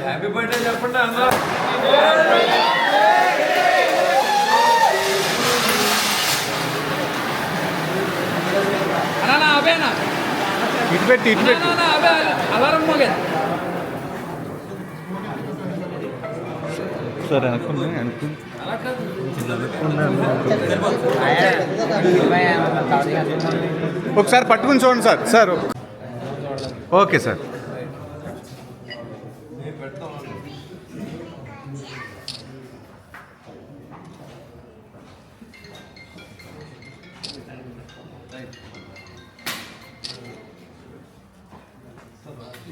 Happy birthday చెప్పండి అందరూ అన్నా అవేనా ఇటు పెట్టి ఇటు పెట్టి అలారం మోగే సరే అనుకున్నాను అనుకున్నాను ఒకసారి పట్టుకుని చూడండి సార్ సార్ ఓకే సార్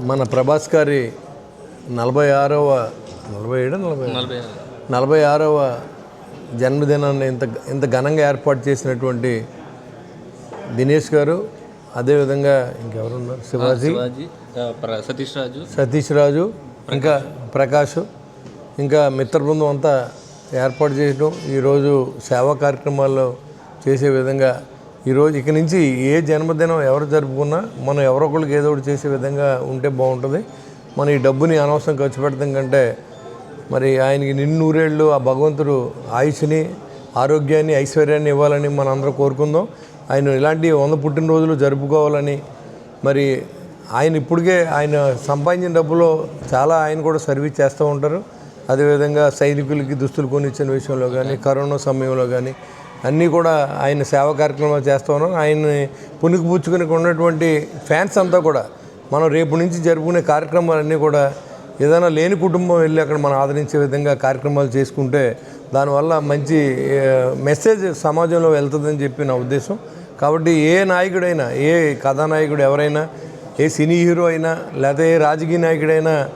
మన ప్రభాస్ గారి నలభై ఆరవ నలభై ఏడు నలభై నలభై ఆరవ జన్మదినాన్ని ఇంత ఇంత ఘనంగా ఏర్పాటు చేసినటువంటి దినేష్ గారు అదేవిధంగా ఇంకెవరున్నారు? శివాజీ. సతీష్ రాజు. సతీష్ రాజు ఇంకా ప్రకాష్. ఇంకా మిత్ర బృందం అంతా ఏర్పాటు చేయడం ఈరోజు సేవా కార్యక్రమాల్లో చేసే విధంగా ఈరోజు ఇక నుంచి ఏ జన్మదినం ఎవరు జరుపుకున్నా మనం ఎవరో ఏదో ఒకటి చేసే విధంగా ఉంటే బాగుంటుంది. మనం ఈ డబ్బుని అనవసరం ఖర్చు పెడతాం కంటే మరి ఆయనకి నిన్నూరేళ్ళు ఆ భగవంతుడు ఆయుష్ని ఆరోగ్యాన్ని ఐశ్వర్యాన్ని ఇవ్వాలని మనం అందరం కోరుకుందాం. ఆయన ఇలాంటి వంద పుట్టినరోజులు జరుపుకోవాలని మరి ఆయన ఇప్పటికే ఆయన సంపాదించిన డబ్బులో చాలా ఆయన కూడా సర్వీస్ చేస్తూ ఉంటారు. అదేవిధంగా సైనికులకి దుస్తులు కొనిచ్చిన విషయంలో కానీ కరోనా సమయంలో కానీ అన్నీ కూడా ఆయన సేవా కార్యక్రమాలు చేస్తూ ఉన్నాం. ఆయన్ని పుణికి ఉన్నటువంటి ఫ్యాన్స్ అంతా కూడా మనం రేపు నుంచి జరుపుకునే కార్యక్రమాలన్నీ కూడా ఏదైనా లేని కుటుంబం వెళ్ళి అక్కడ మనం ఆదరించే విధంగా కార్యక్రమాలు చేసుకుంటే దానివల్ల మంచి మెసేజ్ సమాజంలో వెళ్తుందని చెప్పి నా ఉద్దేశం. కాబట్టి ఏ నాయకుడైనా ఏ కథానాయకుడు ఎవరైనా ఏ సినీ హీరో అయినా లేదా ఏ రాజకీయ నాయకుడైనా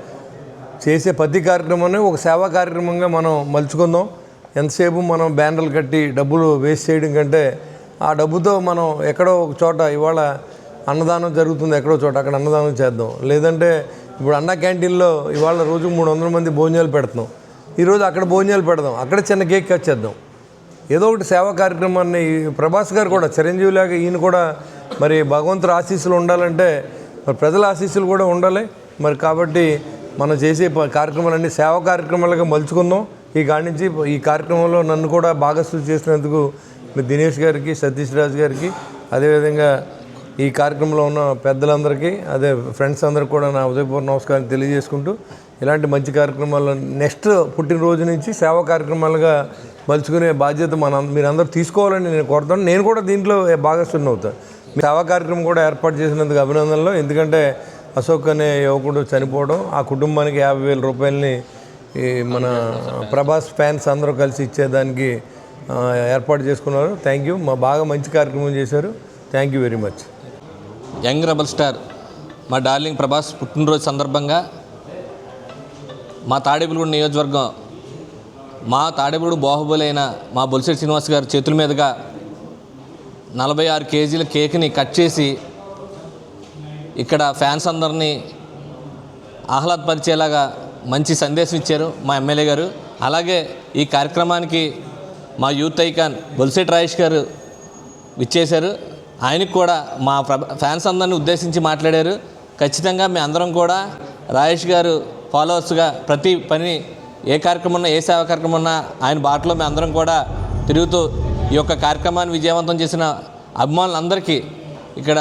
చేసే ప్రతి కార్యక్రమాన్ని ఒక సేవా కార్యక్రమంగా మనం మలుచుకుందాం. ఎంతసేపు మనం బ్యానర్లు కట్టి డబ్బులు వేస్ట్ చేయడం కంటే ఆ డబ్బుతో మనం ఎక్కడో ఒక చోట ఇవాళ అన్నదానం జరుగుతుంది ఎక్కడో చోట అక్కడ అన్నదానం చేద్దాం. లేదంటే ఇప్పుడు అన్న క్యాంటీన్లో ఇవాళ రోజు మూడు వందల మంది భోజనాలు పెడుతున్నాం. ఈరోజు అక్కడ భోజనాలు పెడదాం అక్కడ చిన్న కేక్ కట్ చేద్దాం. ఏదో ఒకటి సేవా కార్యక్రమాన్ని ఈ ప్రభాస్ గారు కూడా చిరంజీవి లాగా ఈయన కూడా మరి భగవంతుడు ఆశీస్సులు ఉండాలంటే మరి ప్రజల ఆశీస్సులు కూడా ఉండాలి. మరి కాబట్టి మనం చేసే కార్యక్రమాలన్నీ సేవ కార్యక్రమాలుగా మలుచుకుందాం. ఈ కాడి నుంచి ఈ కార్యక్రమంలో నన్ను కూడా భాగస్వామి చేసినందుకు మీ దినేష్ గారికి సతీష్ రాజు గారికి అదేవిధంగా ఈ కార్యక్రమంలో ఉన్న పెద్దలందరికీ అదే ఫ్రెండ్స్ అందరికీ కూడా నా ఉదయపూర్వ నమస్కారం తెలియజేసుకుంటూ ఇలాంటి మంచి కార్యక్రమాలు నెక్స్ట్ పుట్టినరోజు నుంచి సేవా కార్యక్రమాలుగా మలుచుకునే బాధ్యత మన మీరందరూ తీసుకోవాలని నేను కోరుతాను నేను కూడా దీంట్లో భాగస్వామి అవుతాను మీ సేవా కార్యక్రమం కూడా ఏర్పాటు చేసినందుకు అభినందనలు. ఎందుకంటే అశోక్ అనే యువకుడు చనిపోవడం ఆ కుటుంబానికి యాభై వేల రూపాయలని ఈ మన ప్రభాస్ ఫ్యాన్స్ అందరూ కలిసి ఇచ్చేదానికి ఏర్పాటు చేసుకున్నారు. థ్యాంక్ యూ మా బాగా మంచి కార్యక్రమం చేశారు. Thank you very much young rebel star మా డార్లింగ్ ప్రభాస్ పుట్టినరోజు సందర్భంగా మా తాడేపులగూడ నియోజకవర్గం మా తాడేపుడు బాహుబలి అయిన మా బొలిశెట్టి శ్రీనివాస్ గారి చేతుల మీదుగా నలభై ఆరు కేజీల కేక్ని కట్ చేసి ఇక్కడ ఫ్యాన్స్ అందరినీ ఆహ్లాదపరిచేలాగా మంచి సందేశం ఇచ్చారు మా ఎమ్మెల్యే గారు. అలాగే ఈ కార్యక్రమానికి మా యూత్ ఐకాన్ బొల్సెట్ రాయేష్ గారు విచ్చేశారు. ఆయనకు కూడా మా ఫ్యాన్స్ అందరిని ఉద్దేశించి మాట్లాడారు. ఖచ్చితంగా మీ అందరం కూడా రాజేష్ గారు ఫాలోవర్స్గా ప్రతి పని ఏ కార్యక్రమం ఉన్నా ఏ సేవా కార్యక్రమం ఉన్నా ఆయన బాటలో మేము అందరం కూడా తిరుగుతూ ఈ యొక్క కార్యక్రమాన్ని విజయవంతం చేసిన అభిమానులందరికీ ఇక్కడ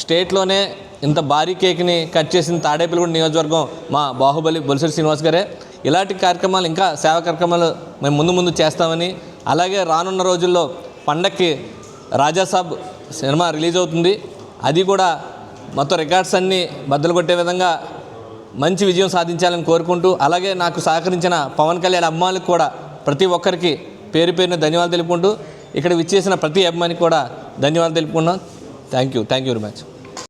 స్టేట్లోనే ఇంత భారీ కేక్ని కట్ చేసిన తాడేపల్లిగూడ నియోజకవర్గం మా బాహుబలి బొలిసెట్టి శ్రీనివాస్ గారే. ఇలాంటి కార్యక్రమాలు ఇంకా సేవా కార్యక్రమాలు మేము ముందు ముందు చేస్తామని అలాగే రానున్న రోజుల్లో పండక్కి రాజాసాబ్ సినిమా రిలీజ్ అవుతుంది. అది కూడా మొత్తం రికార్డ్స్ అన్నీ బద్దలు కొట్టే విధంగా మంచి విజయం సాధించాలని కోరుకుంటూ అలాగే నాకు సహకరించిన పవన్ కళ్యాణ్ అభిమానులకు కూడా ప్రతి ఒక్కరికి పేరు పేరున ధన్యవాదాలు తెలుపుకుంటూ ఇక్కడ విచ్చేసిన ప్రతి అభిమానికి కూడా ధన్యవాదాలు తెలుపుకున్నాం thank you thank you very much